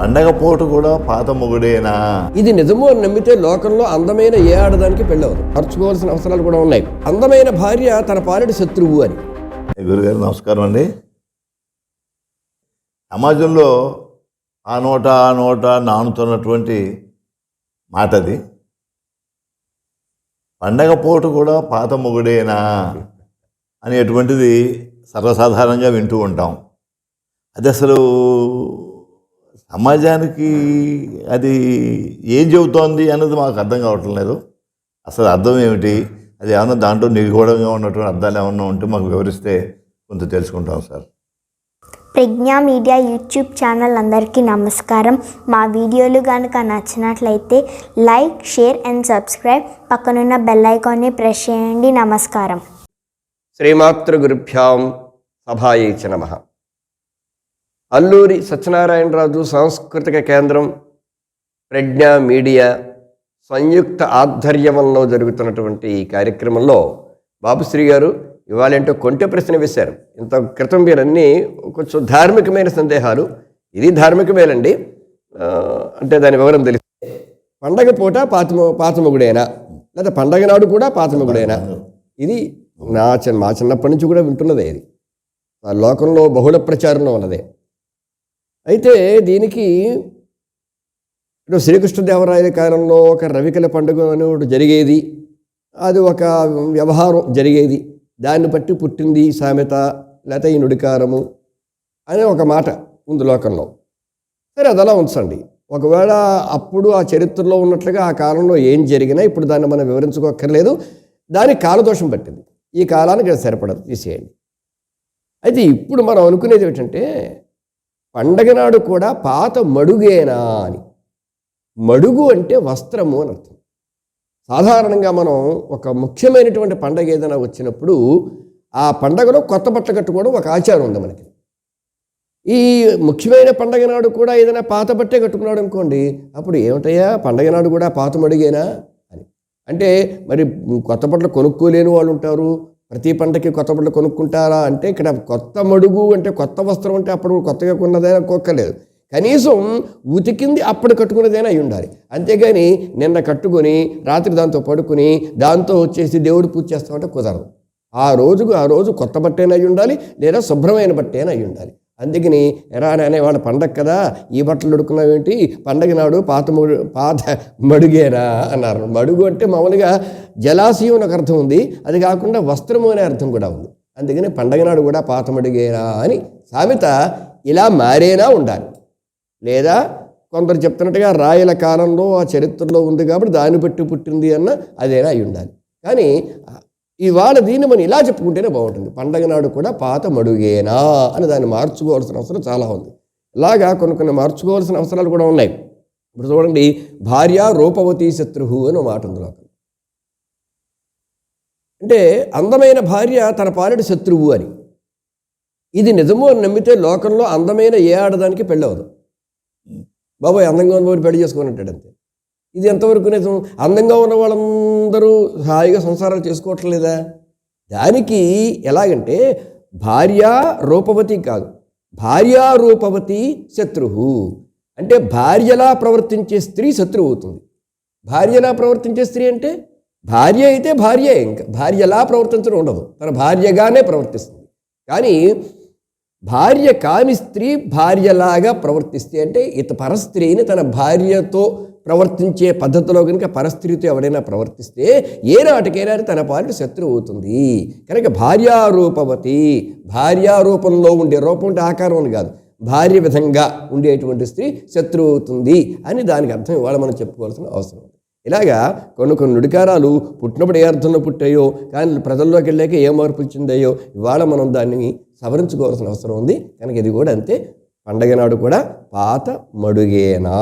పండగ పూట కూడా పాత మొగుడేనా ఇది నిజము అని నమ్మితే లోకంలో అందమైన ఏ ఆడదానికి పెళ్ళవదు. ఖర్చుకోవాల్సిన అవసరాలు కూడా ఉన్నాయి. అందమైన భార్య తన పాలటి శత్రువు అని. గురుగారు నమస్కారం అండి. సమాజంలో ఆ నోట ఆ నోట నానుతున్నటువంటి మాట అది పండగ పూట కూడా పాత మొగుడేనా అనేటువంటిది సర్వసాధారణంగా వింటూ ఉంటాం. అది అసలు సమాజానికి అది ఏం చెబుతోంది అన్నది మాకు అర్థం కావటం లేదు. అసలు అర్థం ఏమిటి? అది ఏమన్నా దాంట్లో నిగూఢంగా ఉన్నటువంటి అర్థాలు ఏమన్నా ఉంటే మాకు వివరిస్తే కొంత తెలుసుకుంటాం sir. Pragna media YouTube channel అందరికీ నమస్కారం. మా వీడియోలు కనుక నచ్చినట్లయితే లైక్ షేర్ అండ్ సబ్స్క్రైబ్ పక్కనున్న బెల్ ఐకాన్ని ప్రెస్ చేయండి. నమస్కారం. శ్రీమాతృ గురుభ్యాం సభాయైచ నమ. అల్లూరి సత్యనారాయణరాజు సాంస్కృతిక కేంద్రం ప్రజ్ఞా మీడియా సంయుక్త ఆధ్వర్యంలో జరుగుతున్నటువంటి ఈ కార్యక్రమంలో బాబుశ్రీ గారు ఇవాళేంటో కొంటె ప్రశ్న వేశారు. ఇంత క్రితం మీరన్నీ కొంచెం ధార్మికమైన సందేహాలు. ఇది ధార్మికమేలండి. ఆ, అంటే దాని వివరం తెలిసి పండగ పూట పాతమ పాతమొగుడేనా? లేదా పండగ నాడు కూడా పాతమొగుడేనా? ఇది నా చిన్న మా చిన్నప్పటి నుంచి కూడా వింటున్నదే ఇది. ఆ లోకంలో బహుళ ప్రచారంలో ఉన్నదే. అయితే దీనికి ఇప్పుడు శ్రీకృష్ణదేవరాయల కాలంలో ఒక రవికల పండుగ అని ఒకటి జరిగేది. అది ఒక వ్యవహారం జరిగేది. దాన్ని బట్టి పుట్టింది సామెత లేకపోతే ఈ నుడికారము అనే ఒక మాట ఉంది లోకంలో. సరే అది అలా ఉంచండి. ఒకవేళ అప్పుడు ఆ చరిత్రలో ఉన్నట్లుగా ఆ కాలంలో ఏం జరిగినా ఇప్పుడు దాన్ని మనం వివరించుకోక్కర్లేదు. దానికి కాలదోషం పట్టింది. ఈ కాలానికి సరిపడదు. తీసేయండి. అయితే ఇప్పుడు మనం అనుకునేది ఏంటంటే పండగ నాడు కూడా పాత మడుగేనా అని. మడుగు అంటే వస్త్రము అని అర్థం. సాధారణంగా మనం ఒక ముఖ్యమైనటువంటి పండగ ఏదైనా వచ్చినప్పుడు ఆ పండగలో కొత్త బట్టలు కట్టుకోవడం ఒక ఆచారం ఉంది మనకి. ఈ ముఖ్యమైన పండగ నాడు కూడా ఏదైనా పాత బట్టే కట్టుకున్నాడు అనుకోండి అప్పుడు ఏమిటయ్యా పండగ నాడు కూడా పాత మడిగేనా అని. అంటే మరి కొత్త బట్టలు కొనుక్కోలేని వాళ్ళు ఉంటారు ప్రతి పంటకి కొత్త బట్టలు కొనుక్కుంటారా అంటే ఇక్కడ కొత్త మడుగు అంటే కొత్త వస్త్రం అంటే అప్పుడు కొత్తగా కొన్నదైనా కొక్కలేదు కనీసం ఉతికింది అప్పుడు కట్టుకున్నదైనా అయి ఉండాలి. అంతేగాని నిన్న కట్టుకొని రాత్రి దాంతో పడుకుని దాంతో వచ్చేసి దేవుడు పూజ చేస్తామంటే కుదరదు. ఆ రోజుకు ఆ రోజు కొత్త బట్టైనా అయి ఉండాలి లేదా శుభ్రమైన బట్టైనా అయి ఉండాలి. అందుకని ఎరా అనే వాళ్ళ పండగ కదా ఈ బట్టలు ఉడుకున్నావేంటి పండగ నాడు పాత ముడు పాత మడుగేనా అన్నారు. మడుగు అంటే మామూలుగా జలాశయం ఒక అర్థం ఉంది. అది కాకుండా వస్త్రము అనే అర్థం కూడా ఉంది. అందుకని పండగ నాడు కూడా పాత మడుగేనా అని సామెత ఇలా మారేనా ఉండాలి. లేదా కొందరు చెప్తున్నట్టుగా రాయల కాలంలో ఆ చరిత్రలో ఉంది కాబట్టి దాన్ని బట్టి పుట్టింది అన్న అదేనా అయి ఉండాలి. కానీ ఇవాళ దీన్ని మనం ఇలా చెప్పుకుంటేనే బాగుంటుంది. పండగ నాడు కూడా పాత మడుగేనా అని దాన్ని మార్చుకోవాల్సిన అవసరం చాలా ఉంది. ఇలాగా కొన్ని కొన్ని మార్చుకోవాల్సిన అవసరాలు కూడా ఉన్నాయి. ఇప్పుడు చూడండి భార్య రూపవతి శత్రువు అని మాట ఉంది అంటే అందమైన భార్య తన పాలటి శత్రువు అని. ఇది నిజము అని నమ్మితే లోకంలో అందమైన ఏ ఆడదానికి పెళ్ళవదు. బాబాయ్ అందంగా ఉన్నవాడు పెళ్ళి చేసుకుని అంటాడు ఇది ఎంతవరకు నిజం? అందంగా ఉన్న వాళ్ళందరూ హాయిగా సంసారాలు చేసుకోవట్లేదా? దానికి ఎలాగంటే భార్య రూపవతి కాదు. భార్యా రూపవతి శత్రువు. అంటే భార్యలా ప్రవర్తించే స్త్రీ శత్రువు అవుతుంది. భార్యలా ప్రవర్తించే స్త్రీ అంటే భార్య అయితే భార్య ఇంకా భార్యలా ప్రవర్తించడం ఉండదు. తన భార్యగానే ప్రవర్తిస్తుంది. కానీ భార్య కాని స్త్రీ భార్యలాగా ప్రవర్తిస్తే అంటే ఇత పరస్త్రీని తన భార్యతో ప్రవర్తించే పద్ధతిలో కనుక పరస్త్రీతో ఎవరైనా ప్రవర్తిస్తే ఏ నాటికైనా తన పాలిట శత్రువు అవుతుంది. కనుక భార్యారూపవతి భార్యారూపంలో ఉండే రూపం అంటే ఆకారం అని కాదు. భార్య విధంగా ఉండేటువంటి స్త్రీ శత్రువు అవుతుంది అని దానికి అర్థం ఇవాళ మనం చెప్పుకోవాల్సిన అవసరం ఉంది. ఇలాగా కొన్ని కొన్ని నుడికారాలు పుట్టినప్పుడు ఏ అర్థంలో పుట్టాయో కానీ ప్రజల్లోకి వెళ్ళాక ఏ మార్పు చెందాయో ఇవాళ మనం దాన్ని సవరించుకోవాల్సిన అవసరం ఉంది. కనుక ఇది కూడా అంతే. పండగ నాడు కూడా పాత మడుగేనా?